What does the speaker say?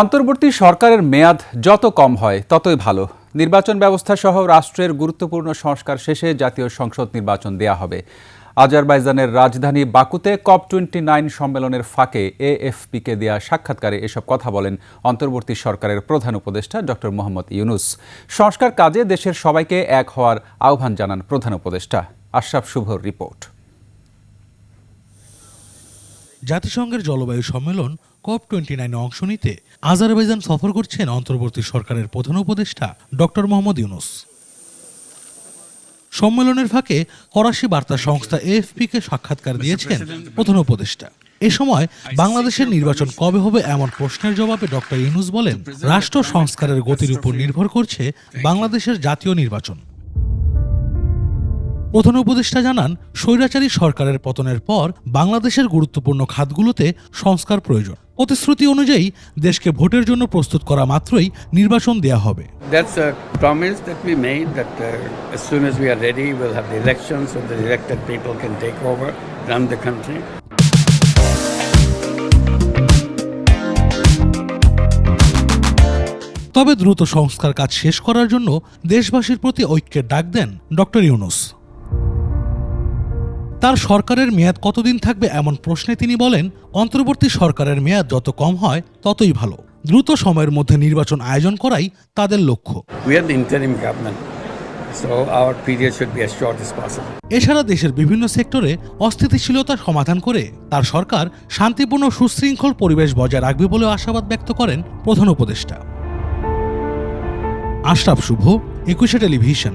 অন্তর্বর্তী সরকারের মেয়াদ যত কম হয়, ততই ভালো। নির্বাচন ব্যবস্থা সহ রাষ্ট্রের গুরুত্বপূর্ণ সংস্কার শেষে জাতীয় সংসদ নির্বাচন দেয়া হবে। আজারবাইজানের রাজধানী বাকুতে কপ টোয়েন্টি নাইন সম্মেলনের ফাঁকে এএফপিকে দেয়া সাক্ষাৎকারে এসব কথা বলেন অন্তর্বর্তী সরকারের প্রধান উপদেষ্টা ডক্টর মোহাম্মদ ইউনুস। সংস্কার কাজে দেশের সবাইকে এক হওয়ার আহ্বান জানান প্রধান উপদেষ্টা। আশরাফ শুভর রিপোর্ট। জাতিসংঘের জলবায়ু সম্মেলন কপ টোয়েন্টি নাইনে অংশ নিতে আজারবাইজান সফর করছেন অন্তর্বর্তী সরকারের প্রধান উপদেষ্টা ডক্টর মোহাম্মদ ইউনুস। সম্মেলনের ফাঁকে ফরাসি বার্তা সংস্থা এএফপিকে সাক্ষাৎকার দিয়েছেন প্রধান উপদেষ্টা। এ সময় বাংলাদেশের নির্বাচন কবে হবে এমন প্রশ্নের জবাবে ডক্টর ইউনুস বলেন, রাষ্ট্র সংস্কারের গতির উপর নির্ভর করছে বাংলাদেশের জাতীয় নির্বাচন। প্রধান উপদেষ্টা জানান স্বৈরাচারী সরকারের পতনের পর বাংলাদেশের গুরুত্বপূর্ণ খাতগুলোতে সংস্কার প্রয়োজন। প্রতিশ্রুতি অনুযায়ী দেশকে ভোটের জন্য প্রস্তুত করা মাত্রই নির্বাচন দেয়া হবে। That's a promise that we made that uh, as soon as we are ready, we'll have the elections so the elected people can take over, run the country. তবে দ্রুত সংস্কার কাজ শেষ করার জন্য দেশবাসীর প্রতি ঐক্যের ডাক দেন ডক্টর ইউনুস। তার সরকারের মেয়াদ কতদিন থাকবে এমন প্রশ্নে তিনি বলেন অন্তর্বর্তী সরকারের মেয়াদ যত কম হয় ততই ভালো। দ্রুত সময়ের মধ্যে নির্বাচন আয়োজন করাই তাদের লক্ষ্য. এছাড়া দেশের বিভিন্ন সেক্টরে অস্থিতিশীলতা সমাধান করে তার সরকার শান্তিপূর্ণ সুশৃঙ্খল পরিবেশ বজায় রাখবে বলে আশাবাদ ব্যক্ত করেন প্রধান উপদেষ্টা। আশরাফ শুভ একুশে টেলিভিশন।